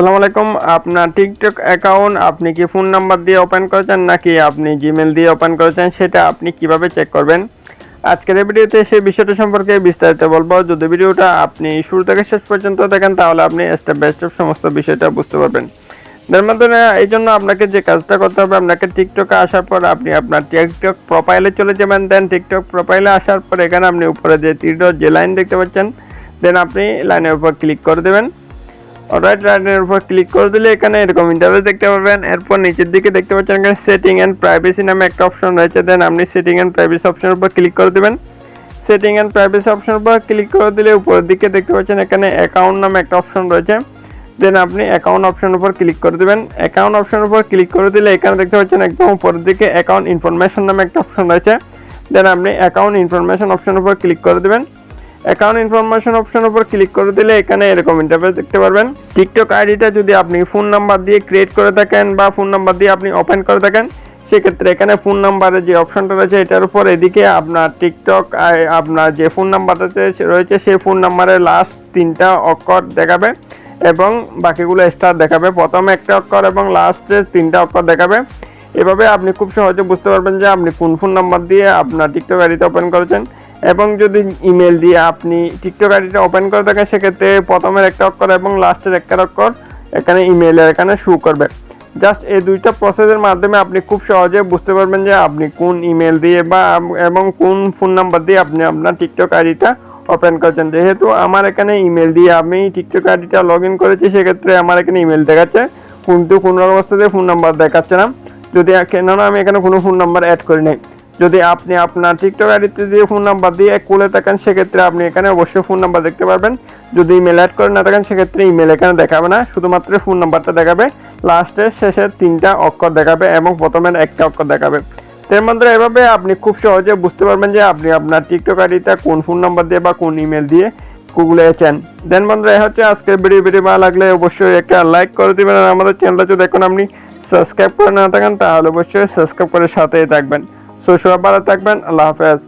আসসালামু আলাইকুম। আপনার টিকটক অ্যাকাউন্ট আপনি কি ফোন নাম্বার দিয়ে ওপেন করেছেন নাকি আপনি জিমেল দিয়ে ওপেন করেছেন সেটা আপনি কীভাবে চেক করবেন? আজকের এই ভিডিওতে সেই বিষয়টা সম্পর্কে বিস্তারিত বলব। যদি ভিডিওটা আপনি শুরু থেকে শেষ পর্যন্ত দেখেন, তাহলে আপনি স্টেপ বাই স্টেপ সমস্ত বিষয়টা বুঝতে পারবেন। তার মাধ্যমে এই জন্য আপনাকে যে কাজটা করতে হবে, আপনাকে টিকটকে আসার পর আপনি আপনার টিকটক প্রোফাইলে চলে যাবেন। দেন টিকটক প্রোফাইলে আসার পর এখানে আপনি উপরে যে তীর, যে লাইন দেখতে পাচ্ছেন, দেন আপনি লাইনের উপর ক্লিক করে দেবেন। অলরাইট লাইনের উপর ক্লিক করে দিলে এখানে এরকম ইন্টারভেস দেখতে পাবেন এরপর নিচের দিকে দেখতে পাচ্ছেন এখানে সেটিং অ্যান্ড প্রাইভেসি নামে একটা অপশন রয়েছে। দেন আপনি সেটিং অ্যান্ড প্রাইভেসি অপশনের উপর ক্লিক করে দেবেন। সেটিং অ্যান্ড প্রাইভেসি অপশনের উপর ক্লিক করে দিলে উপরের দিকে দেখতে পাচ্ছেন এখানে অ্যাকাউন্ট নামে একটা অপশন রয়েছে। দেন আপনি অ্যাকাউন্ট অপশনের উপর ক্লিক করে দেবেন। অ্যাকাউন্ট অপশনের উপর ক্লিক করে দিলে এখানে দেখতে পাচ্ছেন একদম উপরের দিকে অ্যাকাউন্ট ইনফরমেশন নামে একটা অপশন রয়েছে। দেন আপনি অ্যাকাউন্ট ইনফরমেশন অপশনের উপর ক্লিক করে দেবেন। অ্যাকাউন্ট ইনফরমেশন অপশন উপর ক্লিক করে দিলে এখানে এরকম ইন্টারফেস দেখতে পারবেন। টিকটক আইডিটা যদি আপনি ফোন নাম্বার দিয়ে ক্রিয়েট করে থাকেন বা ফোন নাম্বার দিয়ে আপনি ওপেন করে থাকেন, সেক্ষেত্রে এখানে ফোন নাম্বারের যে অপশনটা রয়েছে, এটার উপর এদিকে আপনার টিকটক আপনার যে ফোন নাম্বারটা রয়েছে সেই ফোন নাম্বারের লাস্ট তিনটা অক্ষর দেখাবে এবং বাকিগুলো স্টার দেখাবে। প্রথমে একটা অক্ষর এবং লাস্টে তিনটা অক্ষর দেখাবে। এভাবে আপনি খুব সহজে বুঝতে পারবেন যে আপনি কোন ফোন নাম্বার দিয়ে আপনার টিকটক আইডিটা ওপেন করেছেন। এবং যদি ইমেল দিয়ে আপনি টিকটক আইডিটা ওপেন করে থাকেন, সেক্ষেত্রে প্রথমের একটা অক্ষর এবং লাস্টের একটা অক্ষর এখানে ইমেলের এখানে শু করবে। জাস্ট এই দুইটা প্রসেসের মাধ্যমে আপনি খুব সহজে বুঝতে পারবেন যে আপনি কোন ইমেল দিয়ে বা এবং কোন ফোন নাম্বার দিয়ে আপনি আপনার টিকটক আইডিটা ওপেন করেছেন। যেহেতু আমার এখানে ইমেল দিয়ে আমি টিকটক আইডিটা লগ ইন করেছি, সেক্ষেত্রে আমার এখানে ইমেল দেখাচ্ছে, কিন্তু কোনো অবস্থাতে ফোন নাম্বার দেখাচ্ছে না। যদি কেননা আমি এখানে কোনো ফোন নাম্বার অ্যাড করি নাই। যদি আপনি আপনার টিকটক আইডিতে দিয়ে ফোন নাম্বার দিয়ে খুলে থাকেন, সেক্ষেত্রে আপনি এখানে অবশ্যই ফোন নাম্বার দেখতে পারবেন। যদি ইমেল অ্যাড করে না থাকেন, সেক্ষেত্রে ইমেল এখানে দেখাবে না। শুধুমাত্র ফোন নাম্বারটা দেখাবে। লাস্টের শেষের তিনটা অক্ষর দেখাবে এবং প্রথমের একটা অক্ষর দেখাবে। এর মধ্যে এভাবে আপনি খুব সহজে বুঝতে পারবেন যে আপনি আপনার টিকটক আইডিটা কোন ফোন নাম্বার দিয়ে বা কোন ইমেল দিয়ে গুগলে গুগলেছেন দেন বন্ধুরা, এই হচ্ছে আজকের ভিডিও ভিডিও ভালো লাগলে অবশ্যই একটা লাইক করে দিবেন। আর আমাদের চ্যানেলটা যদি এখন আপনি সাবস্ক্রাইব করে না থাকেন, তাহলে অবশ্যই সাবস্ক্রাইব করে সাথেই থাকবেন। সবাই ভালো থাকবেন আল্লাহ হাফেজ।